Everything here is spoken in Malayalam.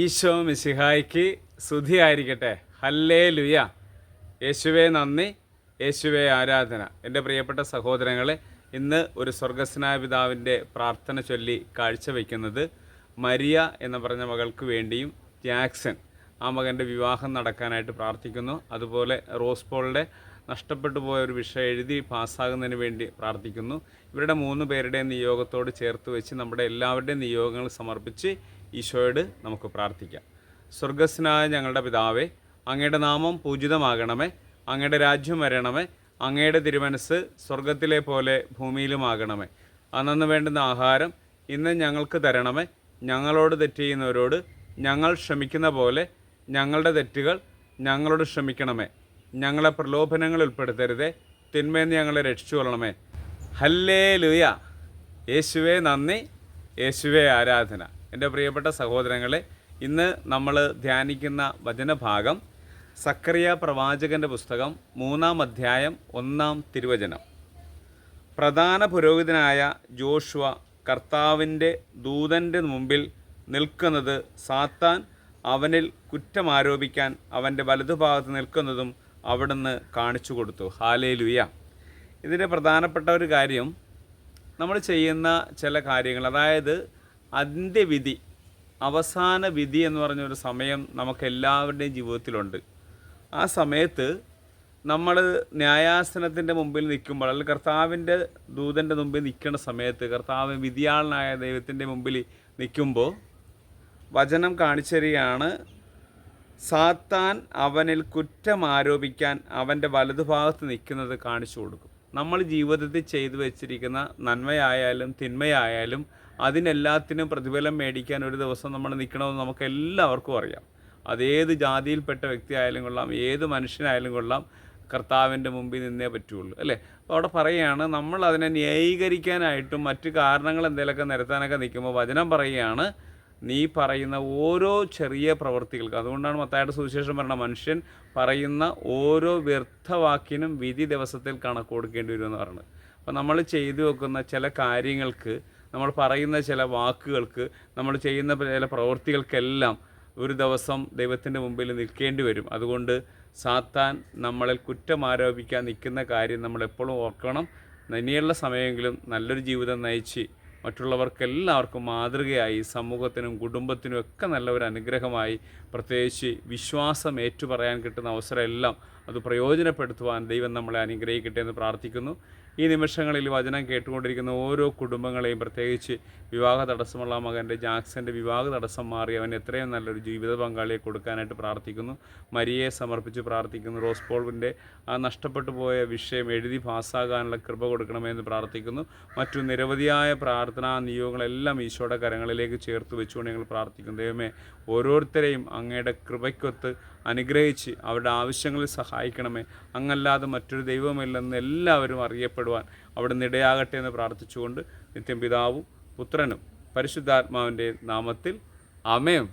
ഈശോ മിശിഹായ്ക്ക് സ്തുതിയായിരിക്കട്ടെ. ഹല്ലേ ലുയ യേശുവേ നന്ദി. യേശുവേ ആരാധന. എന്റെ പ്രിയപ്പെട്ട സഹോദരങ്ങളെ ഇന്ന് ഒരു സ്വർഗസ്നായ പിതാവിന്റെ പ്രാർത്ഥന ചൊല്ലി കാഴ്ചവെക്കുന്നത് മരിയ എന്ന് പറഞ്ഞ മകൾക്ക് വേണ്ടിയും ജാക്സൺ ആ മകന്റെ വിവാഹം നടക്കാനായിട്ട് പ്രാർത്ഥിക്കുന്നു. അതുപോലെ റോസ് പോളിന്റെ നഷ്ടപ്പെട്ടു പോയ ഒരു വിഷയം എഴുതി പാസ്സാകുന്നതിന് വേണ്ടി പ്രാർത്ഥിക്കുന്നു. ഇവരുടെ മൂന്ന് പേരുടെയും നിയോഗത്തോട് ചേർത്ത് വെച്ച് നമ്മുടെ എല്ലാവരുടെയും നിയോഗങ്ങൾ സമർപ്പിച്ച് ഈശോയോട് നമുക്ക് പ്രാർത്ഥിക്കാം. സ്വർഗസ്നായ ഞങ്ങളുടെ പിതാവേ അങ്ങയുടെ നാമം പൂജിതമാകണമേ അങ്ങയുടെ രാജ്യം വരണമേ അങ്ങയുടെ തിരുമനസ് സ്വർഗത്തിലെ പോലെ ഭൂമിയിലുമാകണമേ. അന്നു വേണ്ടുന്ന ആഹാരം ഇന്ന് ഞങ്ങൾക്ക് തരണമേ ഞങ്ങളോട് തെറ്റ് ചെയ്യുന്നവരോട് ഞങ്ങൾ ക്ഷമിക്കുന്ന പോലെ ഞങ്ങളുടെ തെറ്റുകൾ ഞങ്ങളോട് ക്ഷമിക്കണമേ. ഞങ്ങളെ പ്രലോഭനങ്ങൾ ഉൾപ്പെടുത്തരുതേ തിന്മേന്ന് ഞങ്ങളെ രക്ഷിച്ചു കൊള്ളണമേ ഹല്ലേ ലുയ യേശുവേ നന്ദി യേശുവേ ആരാധന. എന്റെ പ്രിയപ്പെട്ട സഹോദരങ്ങളെ ഇന്ന് നമ്മൾ ധ്യാനിക്കുന്ന വചനഭാഗം സക്കറിയ പ്രവാചകന്റെ പുസ്തകം മൂന്നാം അധ്യായം ഒന്നാം തിരുവചനം. പ്രധാന പുരോഹിതനായ ജോഷുവ കർത്താവിന്റെ ദൂതന്റെ മുമ്പിൽ നിൽക്കുന്നത് സാത്താൻ അവനിൽ കുറ്റം ആരോപിക്കാൻ അവന്റെ വലതുഭാഗത്ത് നിൽക്കുന്നതും അവിടുന്ന് കാണിച്ചു കൊടുത്തു. ഹാലേ ലുയ ഇതിന്റെ പ്രധാനപ്പെട്ട ഒരു കാര്യം നമ്മൾ ചെയ്യുന്ന ചില കാര്യങ്ങൾ അതായത് അന്ത്യവിധി അവസാന വിധി എന്ന് പറഞ്ഞൊരു സമയം നമുക്ക് എല്ലാവരുടെയും ജീവിതത്തിലുണ്ട്. ആ സമയത്ത് നമ്മൾ ന്യായാസനത്തിന്റെ മുമ്പിൽ നിൽക്കുമ്പോൾ അല്ലെങ്കിൽ കർത്താവിന്റെ ദൂതന്റെ മുമ്പിൽ നിൽക്കുന്ന സമയത്ത് കർത്താവ് വിധിയാളനായ ദൈവത്തിന്റെ മുമ്പിൽ നിൽക്കുമ്പോൾ വചനം കാണിച്ചരികയാണ് സാത്താൻ അവനിൽ കുറ്റം ആരോപിക്കാൻ അവന്റെ വലതുഭാഗത്ത് നിൽക്കുന്നത് കാണിച്ചു കൊടുക്കും. നമ്മൾ ജീവിതത്തിൽ ചെയ്തു വെച്ചിരിക്കുന്ന നന്മയായാലും തിന്മയായാലും അതിനെല്ലാത്തിനും പ്രതിഫലം മേടിക്കാൻ ഒരു ദിവസം നമ്മൾ നിൽക്കണമെന്ന് നമുക്ക് എല്ലാവർക്കും അറിയാം. അതേത് ജാതിയിൽപ്പെട്ട വ്യക്തിയായാലും കൊള്ളാം ഏത് മനുഷ്യനായാലും കൊള്ളാം കർത്താവിന്റെ മുമ്പിൽ നിന്നേ പറ്റുള്ളൂ അല്ലേ? അപ്പോൾ അവിടെ പറയുകയാണ് നമ്മൾ അതിനെ ന്യായീകരിക്കാനായിട്ടും മറ്റു കാരണങ്ങൾ എന്തെങ്കിലുമൊക്കെ നിരത്താനൊക്കെ നിൽക്കുമ്പോൾ വചനം പറയുകയാണ് നീ പറയുന്ന ഓരോ ചെറിയ പ്രവൃത്തികൾക്ക് അതുകൊണ്ടാണ് മത്തായുടെ സുവിശേഷം പറഞ്ഞ മനുഷ്യൻ പറയുന്ന ഓരോ വ്യർത്ഥവാക്കിനും വിധി ദിവസത്തിൽ കണക്ക് കൊടുക്കേണ്ടി വരുമെന്ന് പറയുന്നത്. അപ്പോൾ നമ്മൾ ചെയ്തു വെക്കുന്ന ചില കാര്യങ്ങൾക്ക് നമ്മൾ പറയുന്ന ചില വാക്കുകൾക്ക് നമ്മൾ ചെയ്യുന്ന ചില പ്രവൃത്തികൾക്കെല്ലാം ഒരു ദിവസം ദൈവത്തിന്റെ മുമ്പിൽ നിൽക്കേണ്ടി വരും. അതുകൊണ്ട് സാത്താൻ നമ്മളിൽ കുറ്റം ആരോപിക്കാൻ നിൽക്കുന്ന കാര്യം നമ്മൾ എപ്പോഴും ഓർക്കണം. ഇനിയുള്ള സമയമെങ്കിലും നല്ലൊരു ജീവിതം നയിച്ച് മറ്റുള്ളവർക്കെല്ലാവർക്കും മാതൃകയായി സമൂഹത്തിനും കുടുംബത്തിനും ഒക്കെ നല്ല ഒരു അനുഗ്രഹമായി പ്രത്യേകിച്ച് വിശ്വാസം ഏറ്റുപറയാൻ കിട്ടുന്ന അവസരമെല്ലാം അത് പ്രയോജനപ്പെടുത്തുവാൻ ദൈവം നമ്മളെ അനുഗ്രഹിക്കട്ടെ എന്ന് പ്രാർത്ഥിക്കുന്നു. ഈ നിമിഷങ്ങളിൽ വചനം കേട്ടുകൊണ്ടിരിക്കുന്ന ഓരോ കുടുംബങ്ങളെയും പ്രത്യേകിച്ച് വിവാഹ തടസ്സമുള്ള മകന്റെ ജാക്സന്റെ വിവാഹ തടസ്സം മാറി അവൻ എത്രയും നല്ലൊരു ജീവിത പങ്കാളിയെ കൊടുക്കാനായിട്ട് പ്രാർത്ഥിക്കുന്നു. മരിയെ സമർപ്പിച്ച് പ്രാർത്ഥിക്കുന്നു. റോസ് പോൾവിന്റെ ആ നഷ്ടപ്പെട്ടു പോയ വിഷയം എഴുതി പാസ്സാകാനുള്ള കൃപ കൊടുക്കണമെന്ന് പ്രാർത്ഥിക്കുന്നു. മറ്റു നിരവധിയായ പ്രാർത്ഥനാ നിയോഗങ്ങളെല്ലാം ഈശോയുടെ കരങ്ങളിലേക്ക് ചേർത്ത് വെച്ചുകൊണ്ട് ഞങ്ങൾ പ്രാർത്ഥിക്കുന്നു. ദൈവമേ ഓരോരുത്തരെയും അങ്ങയുടെ കൃപയ്ക്കൊത്ത് അനുഗ്രഹിച്ച് അവരുടെ ആവശ്യങ്ങളിൽ സഹായിക്കണമേ. അങ്ങല്ലാതെ മറ്റൊരു ദൈവമില്ലെന്ന് എല്ലാവരും അറിയപ്പെടുവാൻ അവിടെ നിടയാകട്ടെ എന്ന് പ്രാർത്ഥിച്ചുകൊണ്ട് നിത്യം പിതാവും പുത്രനും പരിശുദ്ധാത്മാവിന്റെ നാമത്തിൽ. അമയം